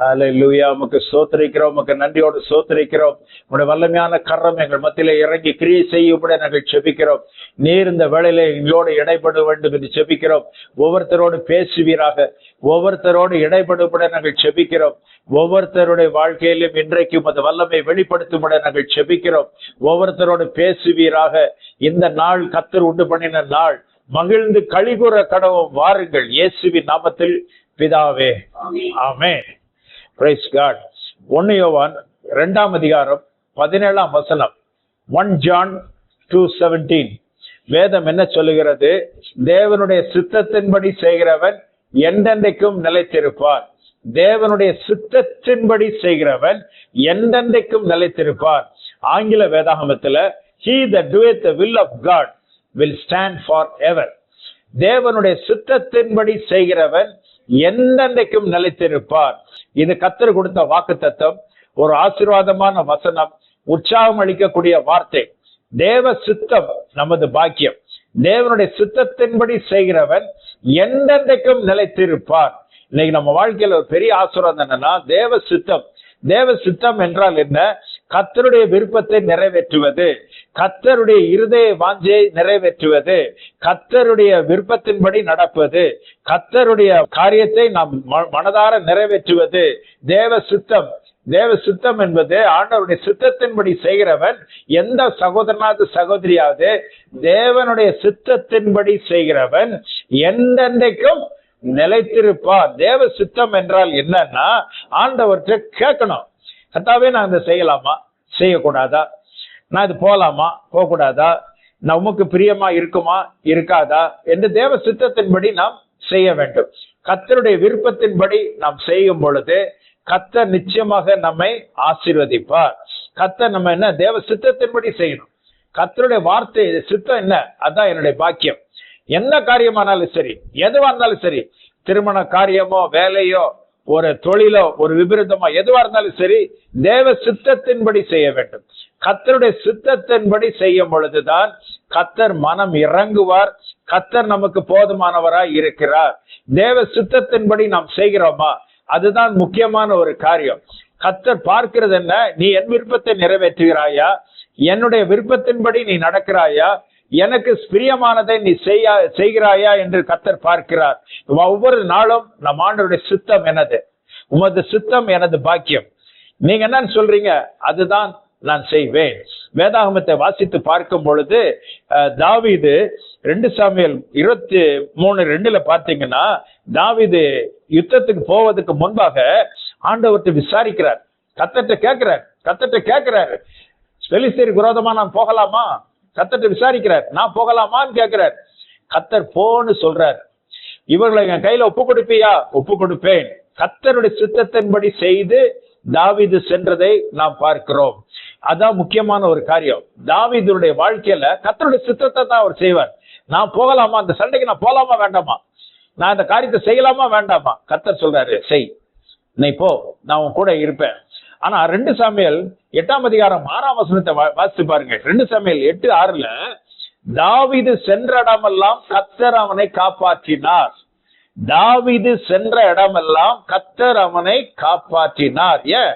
அல்லேலூயா உமக்கு சோத்தரிக்கிறோம் உமக்கு நன்றியோடு சோத்தரிக்கிறோம் உடைய வல்லமையான கரம் எங்கள் மத்தியில இறங்கி கிரியை செய்யும்படி நாங்கள் செபிக்கிறோம். நீர் இந்த வேளையில எங்களோடு இடைப்பட வேண்டும் என்று செபிக்கிறோம். ஒவ்வொருத்தரோடு பேசுவீராக. ஒவ்வொருத்தரோடு இடைப்படும்படி நாங்கள் செபிக்கிறோம். ஒவ்வொருத்தருடைய வாழ்க்கையிலும் இன்றைக்கும் அந்த வல்லமை வெளிப்படுத்தும்படி நாங்கள் செபிக்கிறோம். ஒவ்வொருத்தரோடு பேசுவீராக. இந்த நாள் கத்தர் உண்டு பண்ணின நாள். மகிழ்ந்து கழிகுற கடவும் வாருங்கள். இயேசுவின் நாமத்தில் பிதாவே. ஆமென். பிரைஸ் காட் ஒன்னு யோவான் இரண்டாம் அதிகாரம் பதினேழாம் வசனம். ஒன் ஜான் டூ செவன்டீன் வேதம் என்ன சொல்லுகிறது? தேவனுடைய சித்தத்தின்படி செய்கிறவன் எந்தெந்தைக்கும் நிலைத்திருப்பார். தேவனுடைய சித்தத்தின்படி செய்கிறவன் எந்தெந்தைக்கும் நிலைத்திருப்பார். ஆங்கில வேதாகமத்துல he the doeth the will of God will stand forever தேவனுடைய சித்தத்தின்படி செய்கிறவன் எந்தெந்தைக்கும் நிலைத்திருப்பார். இது கத்தர் கொடுத்த வாக்கு தத்தம் ஒரு ஆசீர்வாதமான வசனம் உற்சாகம் அளிக்கக்கூடிய வார்த்தை. தேவ சித்தம் நமது பாக்கியம். தேவனுடைய சித்தத்தின்படி செய்கிறவன் எந்தெந்தைக்கும் நிலைத்திருப்பார். இன்னைக்கு நம்ம வாழ்க்கையில ஒரு பெரிய ஆசீர்வாதம் என்னன்னா தேவ சித்தம். தேவ சித்தம் என்றால் என்ன? கத்தருடைய விருப்பத்தை நிறைவேற்றுவது. கத்தருடைய இருதய வாஞ்சையை நிறைவேற்றுவது கத்தருடைய விருப்பத்தின்படி நடப்பது கத்தருடைய காரியத்தை நாம் மனதார நிறைவேற்றுவது தேவ சுத்தம் தேவ சுத்தம் என்பது ஆண்டவருடைய சித்தத்தின்படி செய்கிறவன் எந்த சகோதரனாவது சகோதரியாவது தேவனுடைய சித்தத்தின்படி செய்கிறவன் எந்தெந்தைக்கும் நிலைத்திருப்பார். தேவ சித்தம் என்றால் என்னன்னா ஆண்டவர்கிட்ட கேட்கணும். கத்தாவே நான் இதை செய்யலாமா? செய்யக்கூடாதா? நான் இது போகலாமா போகக்கூடாதா? நான் உமக்கு பிரியமா இருக்குமா? இருக்காதா? என்று தேவ சித்தத்தின்படி நாம் செய்ய வேண்டும். கத்தருடைய விருப்பத்தின்படி நாம் செய்யும் பொழுது கத்த நிச்சயமாக நம்மை ஆசீர்வதிப்பார். கத்த நம்ம என்ன? தேவ சித்தத்தின்படி செய்யணும். கத்தருடைய வார்த்தை சித்தம் என்ன? அதான் என்னுடைய பாக்கியம். என்ன காரியமானாலும் சரி எதுவா இருந்தாலும் சரி திருமண காரியமோ வேலையோ ஒரு தொழிலோ ஒரு விபரீதமோ எதுவா இருந்தாலும் சரி தேவ சித்தத்தின்படி செய்ய வேண்டும். கத்தருடைய சித்தத்தின்படி செய்யும் பொழுதுதான் கத்தர் மனம் இறங்குவார் கத்தர் நமக்கு போதுமானவராய் இருக்கிறார். தேவ சித்தத்தின்படி நாம் செய்கிறோமா? அதுதான் முக்கியமான ஒரு காரியம். கத்தர் பார்க்கிறது என்ன? நீ என் விருப்பத்தை நிறைவேற்றுகிறாயா? என்னுடைய விருப்பத்தின்படி நீ நடக்கிறாயா? எனக்கு பிரியமானதை நீ செய்யா செய்கிறாயா என்று கத்தர் பார்க்கிறார். ஒவ்வொரு நாளும் நம் ஆண்டவருடைய சித்தம் எனது. உமது சித்தம் எனது பாக்கியம். நீங்க என்ன சொல்றீங்க? அதுதான் நான் செய்வேன். வேதாகமத்தை வாசித்து பார்க்கும் பொழுது தாவிது ரெண்டு சாமியல் இருபத்தி மூணு ரெண்டுல பார்த்தீங்கன்னா தாவிது யுத்தத்துக்கு போவதற்கு முன்பாக ஆண்டவர்கிட்ட விசாரிக்கிறார். கத்தட்ட கேட்கிறார். கத்தட்ட கேட்கிறார். பெலிஸ்தீருக்கு விரோதமா நான் போகலாமா? கத்தர்கிட்ட விசாரிக்கிறார். நான் போகலாமான்னு கேட்கிறார் கத்தர் போன்னு சொல்றார். இவர்களை என் கையில ஒப்பு கொடுப்பியா? ஒப்பு கொடுப்பேன். கத்தருடைய சித்தத்தின்படி செய்து தாவிது சென்றதை நாம் பார்க்கிறோம். அதான் முக்கியமான ஒரு காரியம். தாவிதனுடைய வாழ்க்கையில கத்தருடைய சித்தத்தை தான் அவர் செய்வார். நான் போகலாமா? அந்த சண்டைக்கு நான் போகலாமா வேண்டாமா? நான் இந்த காரியத்தை செய்யலாமா வேண்டாமா? கத்தர் சொல்றாரு செய். நீ போ. நான் உன் கூட இருப்பேன். ஆனா ரெண்டு சாமியல் எட்டாம் அதிகாரம் ஆறாம் வசனத்தை வாசித்து பாருங்க. ரெண்டு சாமியல் எட்டு ஆறுல தாவிது சென்ற இடமெல்லாம் கத்தர் அவனை காப்பாற்றினார். தாவிது சென்ற இடமெல்லாம் கத்தர் அவனை காப்பாற்றினார். ஏன்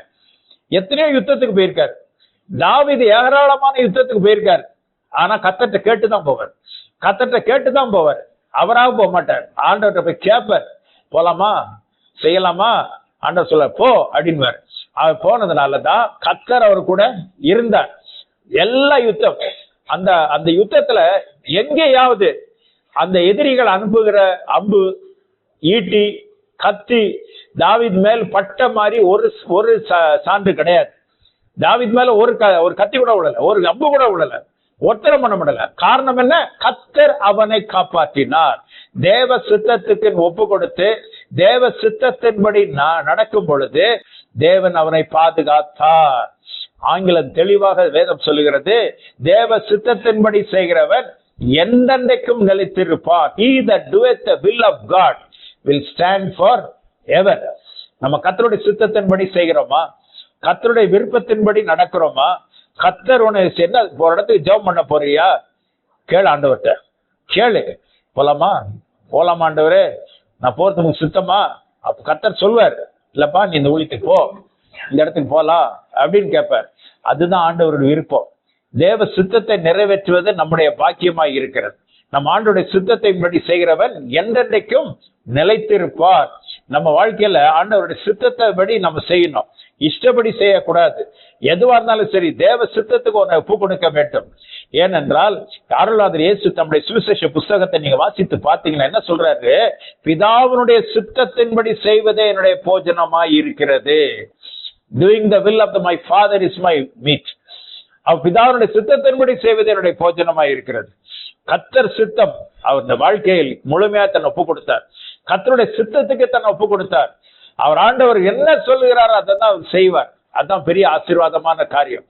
எத்தனையோ யுத்தத்துக்கு போயிருக்காரு. தாவிது ஏராளமான யுத்தத்துக்கு போயிருக்காரு. ஆனா கத்தட்ட கேட்டுதான் போவார். கத்தட்ட கேட்டுதான் போவார். அவராக போக மாட்டார். ஆண்டவர்கிட்ட போய் கேட்பார் போலாமா? செய்யலாமா? ஆண்டவர் சொல்ல போ அப்படின்வார் அவர் போனதுனால தான் கத்தர் அவர் கூட இருந்தார். எல்லா யுத்தம் அந்த அந்த யுத்தத்துல எங்கேயாவது அந்த எதிரிகள் அனுப்புகிற அம்பு ஈட்டி கத்தி தாவித் மேல் பட்ட மாதிரி ஒரு ஒரு சான்று கிடையாது. தாவித் மேல ஒரு க- ஒரு கத்தி கூட விடல ஒரு அம்பு கூட விடல ஒத்தரம் பண்ண முடியல காரணம் என்ன? கத்தர் அவனை காப்பாற்றினார். தேவ சித்தத்துக்கு ஒப்பு கொடுத்து தேவ சித்தத்தின்படி நடக்கும் பொழுது தேவன் அவனை பாதுகாத்தார். ஆங்கிலம் தெளிவாக வேதம் சொல்லுகிறது தேவ சித்தத்தின்படி செய்கிறவன் எந்தெந்தைக்கும் நிலைத்திருப்பார். He that doeth the will of God will stand forever நம்ம கத்தருடைய சித்தத்தின்படி செய்கிறோமா? கத்தருடைய விருப்பத்தின்படி நடக்கிறோமா? கத்தர் உன்னை என்ன ஒரு இடத்துக்கு ஜெபம் பண்ண போறியா? கேளு ஆண்டவர்கிட்ட. கேளு. போலாமா? போலாமா ஆண்டவரே? நான் போறதுக்கு உங்களுக்கு சித்தமா? அப்ப கத்தர் சொல்வார். இல்லப்பா நீ இந்த ஊழியத்துக்கு போ. இந்த இடத்துக்கு போகலாம் அப்படின்னு கேட்பார். அதுதான் ஆண்டவருடைய விருப்பம். தேவ சுத்தத்தை நிறைவேற்றுவது நம்முடைய பாக்கியமாய் இருக்கிறது. நம் ஆண்டுடைய சித்தத்தின்படி செய்கிறவன் என்றென்றைக்கும் நிலைத்திருப்பார். நம்ம வாழ்க்கையில ஆண்டவருடைய சித்தத்தை படி நம்ம செய்யணும். இஷ்டப்படி செய்யக்கூடாது. எதுவா இருந்தாலும் சரி தேவ சுத்தத்துக்கு ஒன்று ஒப்பு கொடுக்க வேண்டும். ஏனென்றால் அருளாதர் இயேசு தம்முடைய சுவிசேஷ புஸ்தகத்தை நீங்க வாசித்து பார்த்தீங்கன்னா என்ன சொல்றாரு? பிதாவினுடைய சித்தத்தின்படி செய்வதே என்னுடைய போஜனமாய் இருக்கிறது. Doing the will of the my father is my meat அவர் பிதாவினுடைய சித்தத்தின்படி செய்வது என்னுடைய போஜனமாய் இருக்கிறது. கத்தர் சித்தம் அவர் இந்த வாழ்க்கையில் முழுமையா தன்னை ஒப்பு கொடுத்தார். கத்தருடைய சித்தத்துக்கு தன்னை ஒப்பு கொடுத்தார். அவர் ஆண்டவர் என்ன சொல்லுகிறாரோ அதை தான் அவர் செய்வார். அதுதான் பெரிய ஆசீர்வாதமான காரியம்.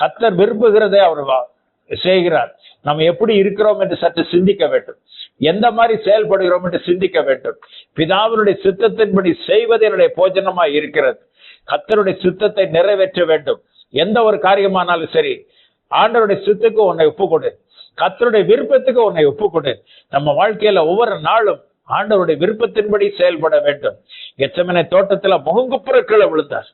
கத்தர் விரும்புகிறதே அவர் வா- செய்கிறார். நம்ம எப்படி இருக்கிறோம் என்று சற்று சிந்திக்க வேண்டும். எந்த மாதிரி செயல்படுகிறோம் என்று சிந்திக்க வேண்டும். பிதாவினுடைய சித்தத்தின்படி செய்வது என்னுடைய போஜனமாய் இருக்கிறது. கத்தருடைய சித்தத்தை நிறைவேற்ற வேண்டும். எந்த ஒரு காரியமானாலும் சரி ஆண்டவருடைய சித்துக்கு உன்னை ஒப்பு கொடு. கத்தருடைய விருப்பத்துக்கு உன்னை ஒப்பு கொடு. நம்ம வாழ்க்கையில ஒவ்வொரு நாளும் ஆண்டவருடைய விருப்பத்தின்படி செயல்பட வேண்டும். எச்சமனை தோட்டத்துல முகங்குப்புற கீழே விழுந்தார்.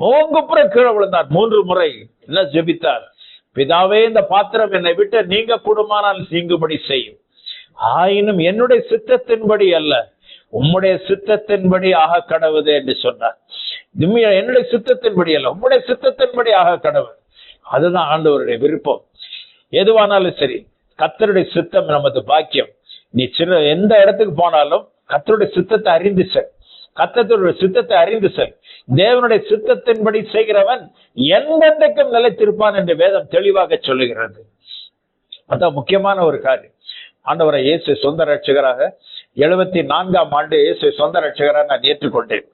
முகங்குப்புற கீழே விழுந்தார். மூன்று முறை என்ன ஜெபித்தார்? பிதாவே இந்த பாத்திரம் என்னை விட்டு நீங்க கூடுமானால் நீங்கும்படி செய்யும். ஆயினும் என்னுடைய சித்தத்தின்படி அல்ல உம்முடைய சித்தத்தின்படி ஆக கடவுது என்று சொன்னார். என்னுடைய சித்தத்தின்படி அல்ல உம்முடைய சித்தத்தின்படி ஆக கடவுள். அதுதான் ஆண்டவருடைய விருப்பம். எதுவானாலும் சரி கத்தருடைய சித்தம் நமது பாக்கியம். நீ சின்ன எந்த இடத்துக்கு போனாலும் கத்தருடைய சித்தத்தை அறிந்து செல். கத்தருடைய சித்தத்தை அறிந்து செல். தேவனுடைய சித்தத்தின்படி செய்கிறவன் எந்தெந்தைக்கும் நிலைத்திருப்பான் என்று வேதம் தெளிவாக சொல்லுகிறது. அதான் முக்கியமான ஒரு காரியம். ஆண்டவரை இயேசு சொந்த ரட்சகராக எழுபத்தி நான்காம் ஆண்டு இயேசு சொந்த ரட்சகராக நான் ஏற்றுக்கொண்டேன்.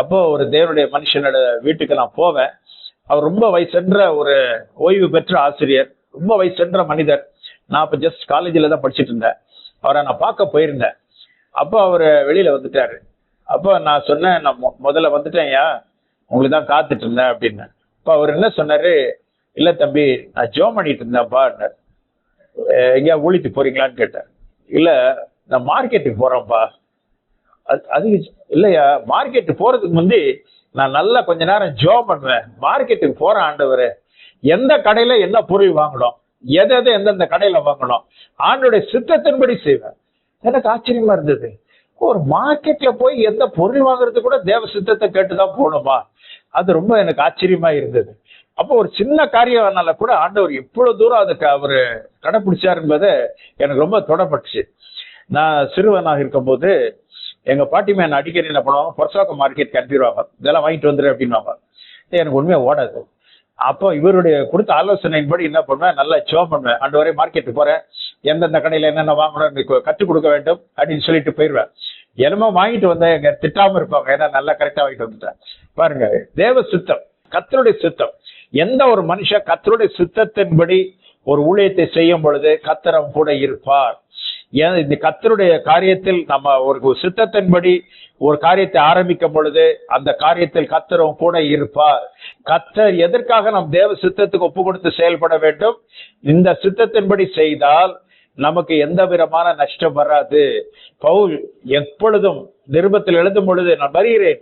அப்போ ஒரு தேவனுடைய மனுஷனோட வீட்டுக்கு நான் போவேன். அவர் ரொம்ப வயசென்ற ஒரு ஓய்வு பெற்ற ஆசிரியர் ரொம்ப வயசென்ற மனிதர். நான் இப்போ ஜஸ்ட் காலேஜில் தான் படிச்சுட்டு இருந்தேன். அவரை நான் பார்க்க போயிருந்தேன். அப்போ அவர் வெளியில வந்துட்டாரு. அப்போ நான் சொன்னேன் நான் மொ- முதல்ல வந்துட்டேன்யா உங்களுக்கு தான் காத்துட்டு இருந்தேன் அப்படின்னு. அப்போ அவர் என்ன சொன்னாரு? இல்லை தம்பி நான் ஜோம் பண்ணிட்டு இருந்தேன்ப்பா எங்கேயா ஊழித்து போறீங்களான்னு கேட்டேன். இல்லை நான் மார்க்கெட்டுக்கு போறேன்ப்பா. அது அது இல்லையா? மார்க்கெட்டு போறதுக்கு முந்தி நான் நல்லா கொஞ்ச நேரம் ஜோ பண்ணுவேன். மார்க்கெட்டுக்கு போகிறேன் ஆண்டவர் எந்த கடையில என்ன பொருள் வாங்கணும்? எதை எதை எந்தெந்த கடையில வாங்கணும்? ஆண்டோடைய சித்தத்தின்படி செய்வேன். எனக்கு ஆச்சரியமா இருந்தது. ஒரு மார்க்கெட்ல போய் எந்த பொருள் வாங்குறது கூட தேவ சித்தத்தை கேட்டுதான் போகணுமா? அது ரொம்ப எனக்கு ஆச்சரியமா இருந்தது. அப்போ ஒரு சின்ன காரியம்னால கூட ஆண்டவர் இவ்வளவு தூரம் அதுக்கு அவரு கடைபிடிச்சார் என்பதை எனக்கு ரொம்ப தொடப்பட்டுச்சு. நான் சிறுவனாக இருக்கும்போது எங்க பாட்டி மேன் அடிக்கடி என்ன பண்ணுவாங்க பொரசாக்க மார்க்கெட் அனுப்பிடுவாங்க இதெல்லாம் வாங்கிட்டு வந்துரு அப்படின்னுவாங்க. எனக்கு உண்மையா ஓடாது. அப்போ இவருடைய கொடுத்த ஆலோசனையின்படி என்ன பண்ணுவேன் நல்லா சோ பண்ணுவேன். அண்டு வரை மார்க்கெட்டுக்கு போறேன். எந்தெந்த கடையில் என்னென்ன வாங்கணும் கற்றுக் கொடுக்க வேண்டும் அப்படின்னு சொல்லிட்டு போயிடுவேன். என்னமோ வாங்கிட்டு வந்தேன். எங்க திட்டாம இருப்பாங்க. ஏன்னா நல்லா கரெக்டா வாங்கிட்டு வந்துட்டேன். பாருங்க தேவ சித்தம் கத்தருடைய சித்தம். எந்த ஒரு மனுஷன் கத்தருடைய சித்தத்தின்படி ஒரு ஊழியத்தை செய்யும் பொழுது கத்தரம் கூட இருப்பார். ஏன்? இந்த கத்தருடைய காரியத்தில் நம்ம ஒரு சித்தத்தின்படி ஒரு காரியத்தை ஆரம்பிக்கும் பொழுது அந்த காரியத்தில் கத்தரும் கூட இருப்பார். கத்தர் எதற்காக நாம் தேவ சித்தத்துக்கு ஒப்பு கொடுத்து செயல்பட வேண்டும்? இந்த சித்தத்தின்படி செய்தால் நமக்கு எந்த விதமான நஷ்டம் வராது. பவுல் எப்பொழுதும் நிருபத்தில் எழுதும் பொழுது நான் வருகிறேன்.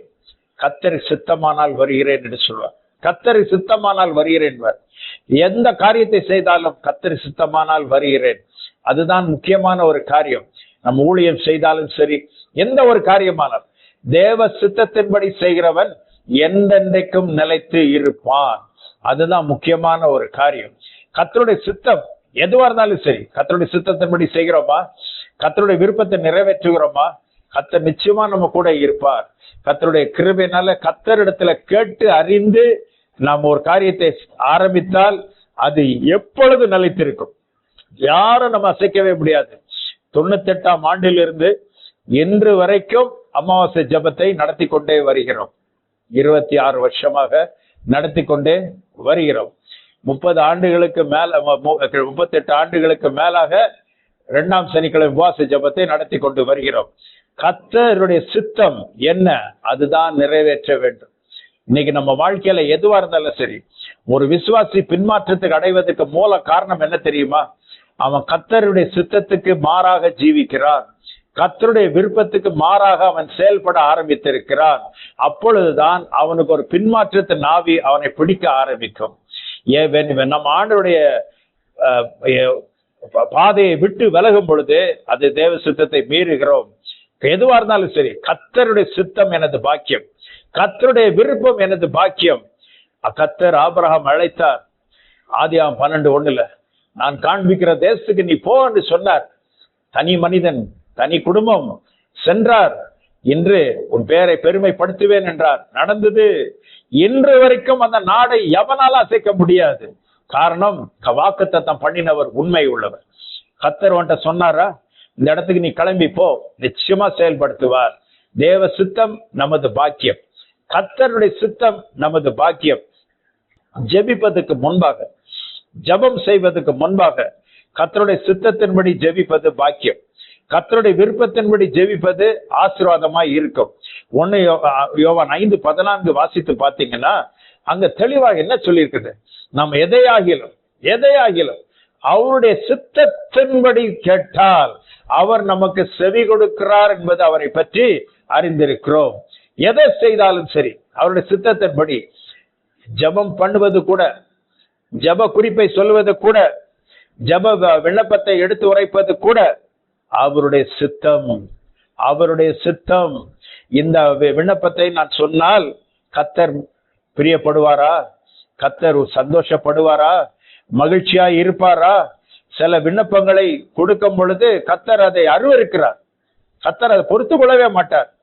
கத்தரி சித்தமானால் வருகிறேன் என்று சொல்வார். கத்தரி சித்தமானால் வருகிறேன் என்பார். எந்த காரியத்தை செய்தாலும் கத்தரி சித்தமானால் வருகிறேன். அதுதான் முக்கியமான ஒரு காரியம். நம் ஊழியம் செய்தாலும் சரி எந்த ஒரு காரியமானால் தேவ சித்தத்தின்படி செய்கிறவன் எந்தெந்தைக்கும் நிலைத்து இருப்பான். அதுதான் முக்கியமான ஒரு காரியம். கத்தருடைய சித்தம் எதுவா இருந்தாலும் சரி கத்தருடைய சித்தத்தின்படி செய்கிறோமா? கத்தருடைய விருப்பத்தை நிறைவேற்றுகிறோமா? கத்தர் நிச்சயமா நம்ம கூட இருப்பார். கத்தருடைய கிருபையினால கத்தரிடத்துல கேட்டு அறிந்து நாம் ஒரு காரியத்தை ஆரம்பித்தால் அது எப்பொழுது நிலைத்திருக்கும்? யாரும் நம்ம அசைக்கவே முடியாது. தொண்ணூத்தெட்டாம் ஆண்டிலிருந்து இன்று வரைக்கும் அமாவாசை ஜெபத்தை நடத்தி கொண்டே வருகிறோம். இருபத்தி ஆறு வருஷமாக நடத்தி கொண்டே வருகிறோம். முப்பது ஆண்டுகளுக்கு மேல முப்பத்தெட்டு ஆண்டுகளுக்கு மேலாக இரண்டாம் சனிக்கிழமை உபாச ஜபத்தை நடத்தி கொண்டு வருகிறோம். கத்தருடைய சித்தம் என்ன? அதுதான் நிறைவேற்ற வேண்டும். இன்னைக்கு நம்ம வாழ்க்கையில எதுவா இருந்தாலும் சரி ஒரு விசுவாசி பின்மாற்றத்துக்கு அடைவதற்கு மூல காரணம் என்ன தெரியுமா? அவன் கத்தருடைய சித்தத்துக்கு மாறாக ஜீவிக்கிறான். கத்தருடைய விருப்பத்துக்கு மாறாக அவன் செயல்பட ஆரம்பித்திருக்கிறான். அப்பொழுதுதான் அவனுக்கு ஒரு பின்மாற்றத்தின் நாவி அவனை பிடிக்க ஆரம்பிக்கும். ஏன் நம்ம ஆண்டருடைய பாதையை விட்டு விலகும் பொழுது அது தேவ சித்தத்தை மீறுகிறோம். எதுவா இருந்தாலும் சரி கத்தருடைய சித்தம் எனது பாக்கியம். கத்தருடைய விருப்பம் எனது பாக்கியம். கத்தர் ஆபரகம் அழைத்தார். ஆதியாம் பன்னெண்டு ஒண்ணுல நான் காண்பிக்கிற தேசத்துக்கு நீ போ என்று சொன்னார். தனி மனிதன் தனி குடும்பம் சென்றார். இன்று உன் பெயரை பெருமைப்படுத்துவேன் என்றார். நடந்தது. இன்று வரைக்கும் அந்த நாடை எவனால் அசைக்க முடியாது. காரணம் வாக்குத்தத்தம் பண்ணினவர் உண்மை உள்ளவர். கத்தர் உன்ட்ட சொன்னாரா? இந்த இடத்துக்கு நீ கிளம்பி போ. நிச்சயமா செயல்படுத்துவார். தேவ சித்தம் நமது பாக்கியம். கத்தருடைய சித்தம் நமது பாக்கியம். ஜெபிப்பதற்கு முன்பாக ஜெபம் செய்வதற்கு முன்பாக கத்தருடைய சித்தத்தின்படி ஜெபிப்பது பாக்கியம். கத்தருடைய விருப்பத்தின்படி ஜெபிப்பது ஆசீர்வாதமா இருக்கும். ஒன்னு யோவான் ஐந்து பதினான்கு வாசித்து பார்த்தீங்கன்னா அங்க தெளிவாக என்ன சொல்லியிருக்குது? நம்ம எதையாகிலும் எதையாகிலும் அவருடைய சித்தத்தின்படி கேட்டால் அவர் நமக்கு செவி கொடுக்கிறார் என்பது அவரை பற்றி அறிந்திருக்கிறோம். எதை செய்தாலும் சரி அவருடைய சித்தத்தின்படி ஜெபம் பண்ணுவது கூட ஜெப குறிப்பை சொல்வது கூட ஜெப வ- விண்ணப்பத்தை எடுத்து உரைப்பது கூட அவருடைய சித்தம். அவருடைய சித்தம். இந்த வி- விண்ணப்பத்தை நான் சொன்னால் கத்தர் பிரியப்படுவாரா? கத்தர் சந்தோஷப்படுவாரா? மகிழ்ச்சியா இருப்பாரா? சில விண்ணப்பங்களை கொடுக்கும் பொழுது கத்தர் அதை அருவருக்கிறார். கத்தர் அதை பொறுத்து கொள்ளவே மாட்டார்.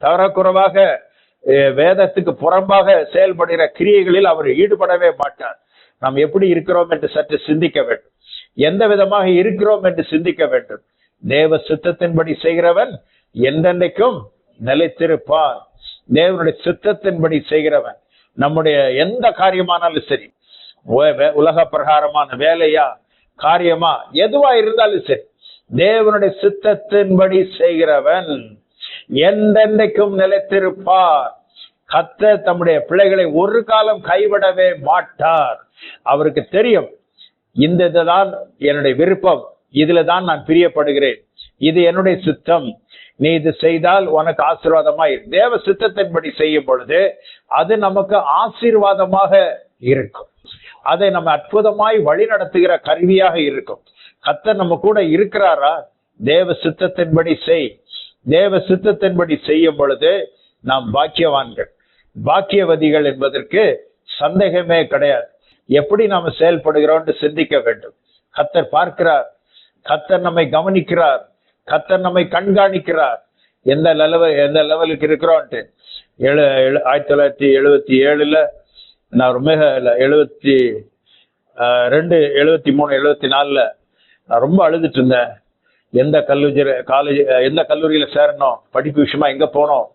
தவறக்குறவாக வேதத்துக்கு புறம்பாக செயல்படுகிற கிரியைகளில் அவர் ஈடுபடவே மாட்டார். நாம் எப்படி இருக்கிறோம் என்று சற்று சிந்திக்க வேண்டும். எந்த விதமாக இருக்கிறோம் என்று சிந்திக்க வேண்டும். தேவ சித்தத்தின்படி செய்கிறவன் என்றென்றைக்கும் நிலைத்திருப்பார். தேவனுடைய சித்தத்தின்படி செய்கிறவன். நம்முடைய எந்த காரியமானாலும் சரி வே- உலக பிரகாரமான வேலையா காரியமா எதுவா இருந்தாலும் சரி தேவனுடைய சித்தத்தின்படி செய்கிறவன் என்றென்றைக்கும் நிலைத்திருப்பார். கத்த தம்முடைய பிள்ளைகளை ஒரு காலம் கைவிடவே மாட்டார். அவருக்கு தெரியும் இந்த இதுதான் என்னுடைய விருப்பம். இதுல தான் நான் பிரியப்படுகிறேன். இது என்னுடைய சித்தம். நீ இது செய்தால் உனக்கு ஆசீர்வாதமாய் தேவ சித்தத்தின்படி செய்யும் பொழுது அது நமக்கு ஆசீர்வாதமாக இருக்கும். அதை நம்ம அற்புதமாய் வழி நடத்துகிற கருவியாக இருக்கும். கத்தர் நம்ம கூட இருக்கிறாரா? தேவ சித்தத்தின்படி செய். தேவ சித்தத்தின்படி செய்யும் பொழுது நாம் பாக்கியவான்கள். பாக்கியவதிகள் என்பதற்கு சந்தேகமே கிடையாது. எப்படி நாம செயல்படுகிறோம்னு சிந்திக்க வேண்டும். கத்தர் பார்க்கிறார் கத்தர் நம்மை கவனிக்கிறார். கத்தர் நம்மை கண்காணிக்கிறார். எந்த லெவல் எந்த லெவலுக்கு இருக்கிறோன்ட்டு. ஏழு ஆயிரத்தி தொள்ளாயிரத்தி எழுபத்தி ஏழுல நான் ரொம்ப எழுபத்தி ரெண்டு எழுபத்தி மூணு எழுபத்தி நாலுல நான் ரொம்ப அழுதுட்டு இருந்தேன். எந்த கல்லூரி காலேஜ் எந்த கல்லூரியில சேரணும்? படிப்பு விஷயமா எங்க போனோம்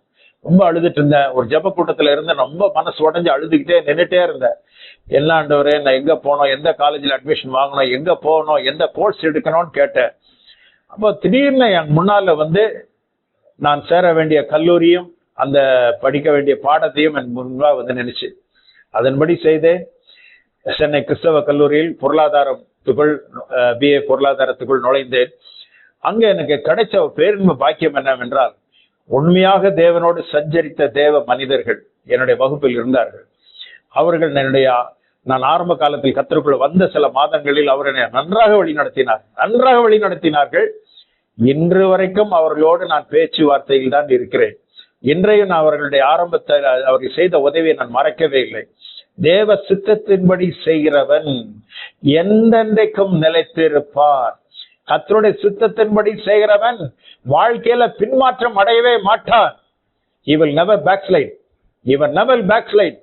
ரொம்ப அழுதுட்டு இருந்தேன். ஒரு ஜப கூட்டத்துல இருந்து ரொம்ப மனசு உடஞ்சு அழுதுகிட்டே நின்றுட்டே இருந்தேன். என்ன ஆண்டவரே நான் எங்க போனோம்? எந்த காலேஜ்ல அட்மிஷன் வாங்கணும் எங்க போகணும் எந்த கோர்ஸ் எடுக்கணும்னு கேட்டேன். அப்போ திடீர்னு என் முன்னால வந்து நான் சேர வேண்டிய கல்லூரியும் அந்த படிக்க வேண்டிய பாடத்தையும் என் முன்பாக வந்து நினைச்சு அதன்படி செய்தேன். சென்னை கிறிஸ்தவ கல்லூரியில் பொருளாதாரத்துக்குள் பிஏ பொருளாதாரத்துக்குள் நுழைந்தேன். அங்கே எனக்கு கிடைச்ச பேரின்ப பாக்கியம் என்னவென்றால் உண்மையாக தேவனோடு சஞ்சரித்த தேவ மனிதர்கள் என்னுடைய வகுப்பில் இருந்தார்கள். அவர்கள் என்னுடைய நான் ஆரம்ப காலத்தில் கத்தருக்குள்ள வந்த சில மாதங்களில் அவர் என்னை நன்றாக வழி நடத்தினார். நன்றாக வழி நடத்தினார்கள். இன்று வரைக்கும் அவர்களோடு நான் பேச்சுவார்த்தையில் தான் இருக்கிறேன். இன்றையும் நான் அவர்களுடைய ஆரம்பத்தை அவர்கள் செய்த உதவியை நான் மறக்கவே இல்லை. தேவ சித்தத்தின்படி செய்கிறவன் எந்தெந்தைக்கும் நிலைத்திருப்பார். கத்தருடைய சித்தத்தின்படி செய்கிறவன் வாழ்க்கையில பின்மாற்றம் அடையவே மாட்டான். இவள் நெவர் பேக்ஸ்லைட் இவன் நெவர் பேக்ஸ்லைட்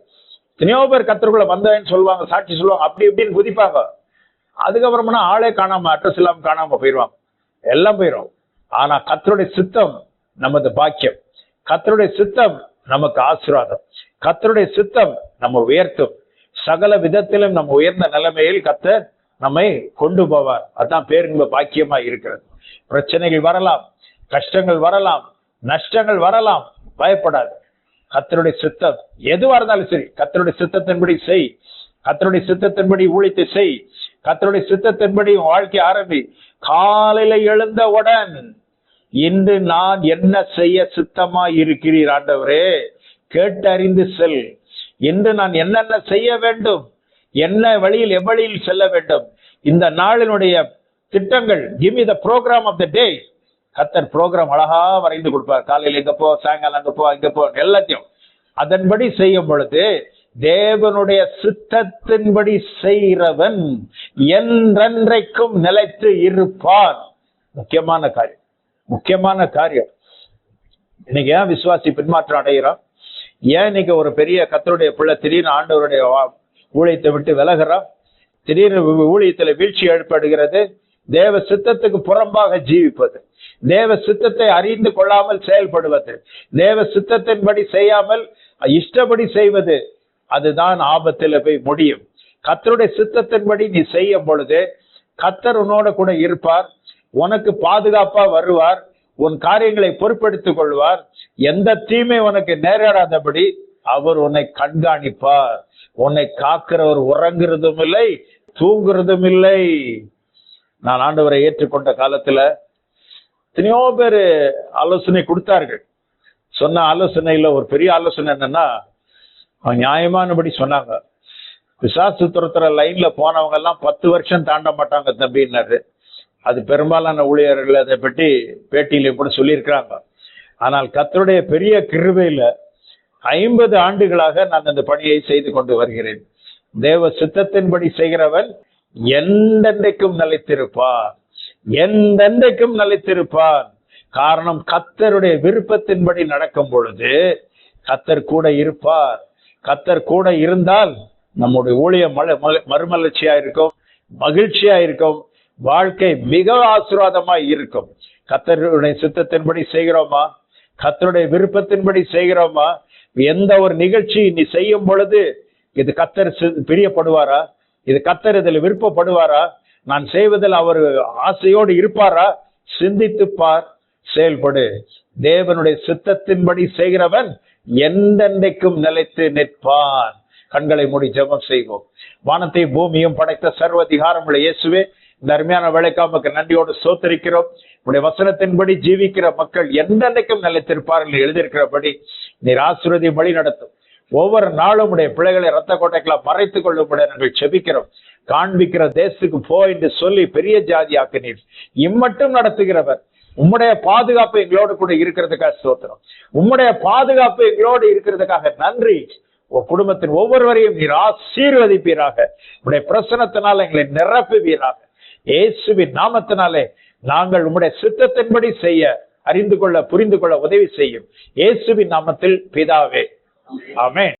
எத்தனையோ பேர் கத்தருக்குள்ள வந்தேன்னு சொல்லுவாங்க சாட்சி சொல்லுவாங்க அப்படி இப்படின்னு குதிப்பாங்க. அதுக்கப்புறமா ஆளே காணாம அட்ரஸ் இல்லாம காணாம போயிடுவாங்க. எல்லாம் போயிடும். ஆனா கத்தருடைய சித்தம் நமது பாக்கியம். கத்தருடைய சித்தம் நமக்கு ஆசீர்வாதம். கத்தருடைய சித்தம் நம்ம உயர்த்தும். சகல விதத்திலும் நம்ம உயர்ந்த நிலைமையில் கத்தர் நம்மை கொண்டு போவார். அதான் பேரின்ப பாக்கியமா இருக்கிறது. பிரச்சனைகள் வரலாம் கஷ்டங்கள் வரலாம் நஷ்டங்கள் வரலாம் பயப்படாது. கத்தருடைய சித்தம் எதுவா இருந்தாலும் சரி கத்தருடைய சித்தத்தின்படி செய். கத்தருடைய சித்தத்தின்படி ஊழித்து செய். கத்தருடைய சித்தத்தின்படி வாழ்க்கை ஆரம்பி. காலையில எழுந்தவுடன் இன்று நான் என்ன செய்ய சித்தமா இருக்கிறீர் ஆண்டவரே? கேட்டறிந்து செல். இன்று நான் என்னென்ன செய்ய வேண்டும்? என்ன வழியில் எவ்வழியில் செல்ல வேண்டும்? இந்த நாளினுடைய திட்டங்கள் give me the programme of the டே கத்தர் ப்ரோக்ராம் அழகா வரைந்து கொடுப்பார். காலையில் எங்க போ சாயங்காலம் அங்க போ இங்க போ எல்லாத்தையும். அதன்படி செய்யும் பொழுது தேவனுடைய சித்தத்தின்படி செய்கிறவன் என்றென்றைக்கும் நிலைத்து இருப்பான். முக்கியமான காரியம். முக்கியமான காரியம். இன்னைக்கு ஏன் விசுவாசி பின்மாற்றம் அடைகிறான் ஏன் இன்னைக்கு ஒரு பெரிய கத்தருடைய பிள்ளை திடீர்னு ஆண்டவருடைய ஊழியத்தை விட்டு விலகிறோம். திடீர்னு ஊழியத்தில் ஊழியத்துல வீழ்ச்சி ஏற்படுகிறது. தேவ சித்தத்துக்கு புறம்பாக ஜீவிப்பது. தேவ சித்தத்தை அறிந்து கொள்ளாமல் செயல்படுவது. தேவ சித்தத்தின்படி செய்யாமல் இஷ்டப்படி செய்வது. அதுதான் ஆபத்தில் போய் முடியும். கத்தருடைய சித்தத்தின்படி நீ செய்யும் பொழுது கத்தர் உன்னோட கூட இருப்பார். உனக்கு பாதுகாப்பா வருவார். உன் காரியங்களை பொறுப்பெடுத்துக் கொள்வார். எந்த தீமை உனக்கு நேரிடாதபடி அவர் உன்னை கண்காணிப்பார். உன்னை காக்கிறவர் உறங்குறதும் இல்லை தூங்குறதும் இல்லை நான் ஆண்டவரை ஏற்றுக்கொண்ட காலத்துல எத்தனையோ பேர் ஆலோசனை கொடுத்தார்கள். சொன்ன ஆலோசனையில ஒரு பெரிய ஆலோசனை என்னன்னா அவன் நியாயமானபடி சொன்னாங்க. விசாசு துரத்துற லைன்ல போனவங்க எல்லாம் பத்து வருஷம் தாண்ட மாட்டாங்க தம்பின்னாரு அது பெரும்பாலான ஊழியர்கள் அதை பற்றி பேட்டியிலையும் கூட சொல்லியிருக்கிறாங்க. ஆனால் கத்தருடைய பெரிய கிருபையில ஐம்பது ஆண்டுகளாக நான் அந்த பணியை செய்து கொண்டு வருகிறேன். தேவ சித்தத்தின்படி செய்கிறவன் எந்தெந்தைக்கும் நிலைத்திருப்பார். எந்தெந்தைக்கும் நிலைத்திருப்பான் காரணம் கத்தருடைய விருப்பத்தின்படி நடக்கும் பொழுது கத்தர் கூட இருப்பார். கத்தர் கூட இருந்தால் நம்முடைய ஊழிய மல மல- மறுமலர்ச்சியா இருக்கும் மகிழ்ச்சியா இருக்கும் வாழ்க்கை மிக ஆசீர்வாதமா இருக்கும். கத்தருடைய சித்தத்தின்படி செய்கிறோமா? கத்தருடைய விருப்பத்தின்படி செய்கிறோமா? எந்த ஒரு நிகழ்ச்சி நீ செய்யும் பொழுது இது கத்தர் பிரியப்படுவாரா? இது கத்தர் இதில் விருப்பப்படுவாரா? நான் செய்வதில் அவர் ஆசையோடு இருப்பாரா? சிந்தித்து பார் செயல்படு. தேவனுடைய சித்தத்தின்படி செய்கிறவன் எந்தெண்டைக்கும் நிலைத்து நிற்பான். கண்களை மூடி ஜபம் செய்வோம். வானத்தை பூமியும் படைத்த சர்வ இயேசுவே இந்த அருமையான வேலைக்காமக்கு நன்றியோடு சோத்தரிக்கிறோம். உடைய வசனத்தின்படி ஜீவிக்கிற மக்கள் எந்தெந்தைக்கும் நிலைத்திருப்பார்கள் எழுதியிருக்கிறபடி நீர் ஆசிரியதி வழி நடத்தும். ஒவ்வொரு நாளும் உடைய பிள்ளைகளை ரத்த கோட்டைகளை மறைத்துக் கொள்ளும்படி நாங்கள் செபிக்கிறோம். காண்பிக்கிற தேசத்துக்கு போ என்று சொல்லி பெரிய ஜாதி ஆக்கினீர் இம்மட்டும் நடத்துகிறவர். உம்முடைய பாதுகாப்பு எங்களோடு கூட இருக்கிறதுக்காக ஸ்தோத்திரம் உம்முடைய பாதுகாப்பு எங்களோடு இருக்கிறதுக்காக நன்றி. உன் குடும்பத்தின் ஒவ்வொருவரையும் நீர் ஆசீர்வதிப்பீராக. உடைய பிரசனத்தினால் எங்களை நிரப்புவீராக. இயேசுவின் நாமத்தினாலே நாங்கள் உம்முடைய சித்தத்தின்படி செய்ய அறிந்து கொள்ள புரிந்து கொள்ள உதவி செய்யும். இயேசுவின் நாமத்தில் பிதாவே. ஆமேன்.